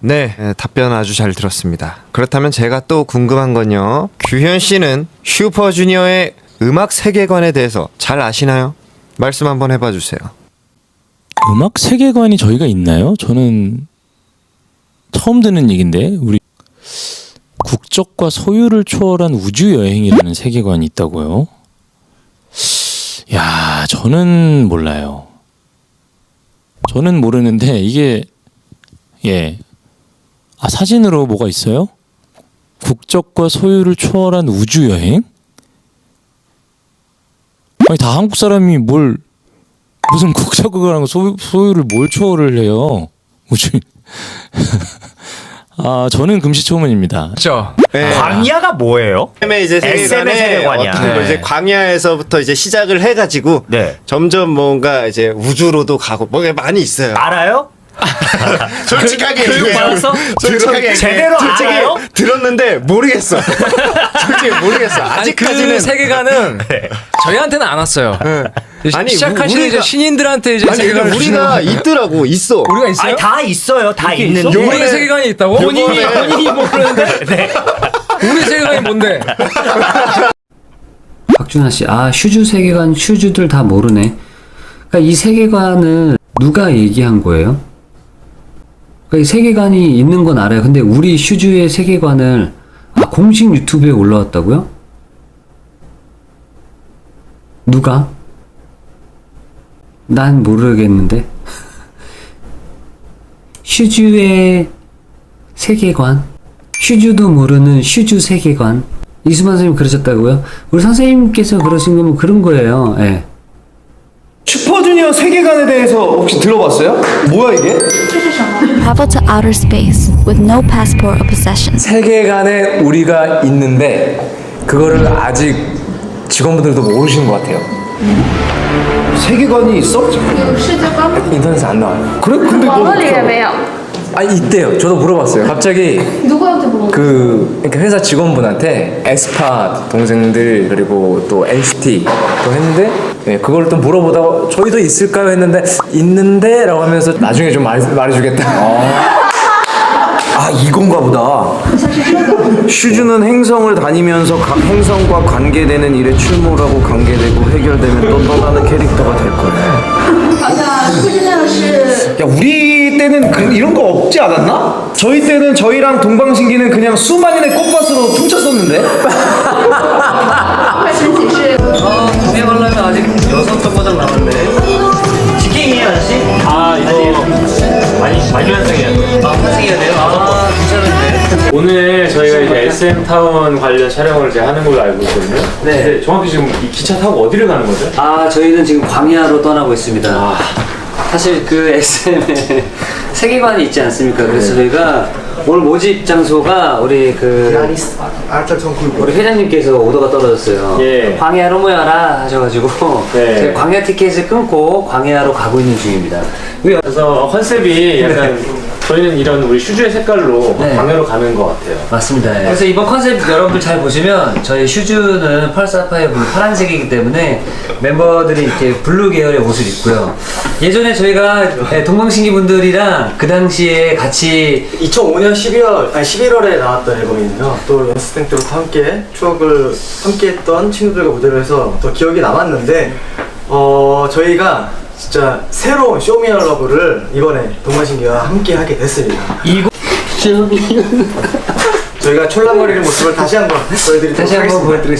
네, 에, 답변 아주 잘 들었습니다. 그렇다면 제가 또 궁금한 건요. 규현 씨는 슈퍼주니어의 음악 세계관에 대해서 잘 아시나요? 말씀 한번 해봐 주세요. 음악 세계관이 저희가 있나요? 저는 처음 듣는 얘긴데 우리 국적과 소유를 초월한 우주 여행이라는 세계관이 있다고요. 야, 저는 몰라요. 저는 모르는데 이게 예. 아, 사진으로 뭐가 있어요? 국적과 소유를 초월한 우주 여행? 아니 다 한국 사람이 뭘 무슨 국적이랑 소유, 소유를 뭘 초월을 해요? 우주. 아 저는 금시초문입니다. 그렇죠. 네. 광야가 뭐예요? SM의 이제 SM의 세계관에 세계관이야. 어떤 거 네. 이제 광야에서부터 이제 시작을 해가지고 네. 점점 뭔가 이제 우주로도 가고 뭐가 많이 있어요. 알아요? 솔직하게 교육 얘기해요. 받았어? 솔직하게 제대로. 솔직히 알아요? 들었는데 모르겠어. 솔직히 모르겠어. 그 아직까지는 세계관은 저희한테는 안 왔어요. 이제 아니, 시작하시는 우리가- 이제 신인들한테 이제 아니 세계관을 주는 우리가 거예요. 있더라고 있어. 우리가 있어요? 아니 다 있어요. 다 있는데. 있어? 우리의 세계관이 있다고? 본인이 요번에- 본인이 모르는데 우리 세계관이 뭔데? 박준하 씨, 아 슈즈 세계관 슈즈들 다 모르네. 그러니까 이 세계관을 누가 얘기한 거예요? 그러니까 이 세계관이 있는 건 알아요. 근데 우리 슈즈의 세계관을 아, 공식 유튜브에 올라왔다고요? 누가? 난 모르겠는데. 슈즈의 세계관. 슈즈도 모르는 슈즈 세계관. 이수만 선생님 그러셨다고요? 우리 선생님께서 그러신 거면 그런 거예요. 예. 슈퍼주니어 세계관에 대해서 혹시 들어봤어요? 뭐야 이게? Travel to outer space with no passport or possessions. 세계관에 우리가 있는데 그거를 아직 직원분들도 모르시는 것 같아요. 세계관이 있어? 인터넷에 안 나와요. 그래? 근데 너 网络里也没有。 아 있대요. 저도 물어봤어요. 갑자기 누구한테 물어봤어요? 그 그러니까 회사 직원분한테 에스파 동생들 그리고 또 NCT 또 했는데 네, 그걸 또 물어보다가 저희도 있을까요 했는데 있는데라고 하면서 나중에 좀 말, 말해주겠다. 아, 아 이건가 보다. 슈즈는 행성을 다니면서 각 행성과 관계되는 일에 출몰하고 관계되고 해결되면 또 떠나는 캐릭터가 될 거예요. 야 우리 때는 그, 이런 거 없지 않았나? 저희 때는 저희랑 동방신기는 그냥 수만인의 꽃밭으로 퉁쳤었는데. SM 타운 관련 촬영을 이제 하는 걸로 알고 있거든요. 네. 근데 정확히 지금 이 기차 타고 어디를 가는 거죠? 아, 저희는 지금 광야로 떠나고 있습니다. 사실 그 SM의 세계관이 있지 않습니까? 그래서 저희가 오늘 모집 장소가 우리 그 우리 회장님께서 오더가 떨어졌어요. 예. 광야로 모여라 하셔가지고 네. 저희 광야 티켓을 끊고 광야로 가고 있는 중입니다. 그래서 컨셉이 약간 저희는 이런 우리 슈즈의 색깔로 네. 광야로 가는 것 같아요. 맞습니다. 그래서 이번 컨셉 여러분들 잘 보시면 저희 슈즈는 펄사파이어 블루 파란색이기 때문에 멤버들이 이렇게 블루 계열의 옷을 입고요. 예전에 저희가 네, 동방신기 분들이랑 그 당시에 같이 2005년 12월 아니 11월에 나왔던 앨범이네요. 또 연습생 때부터 함께 추억을 함께했던 친구들과 무대를 해서 더 기억이 남았는데 어 저희가 진짜 새로운 쇼미얼러브를 이번에 동만신기와 함께 하게 됐습니다. 이거 저희가 촐랑거리는 모습을 다시 한번 보여드리도록 다시 한번 하겠습니다. 보여드리겠습니다.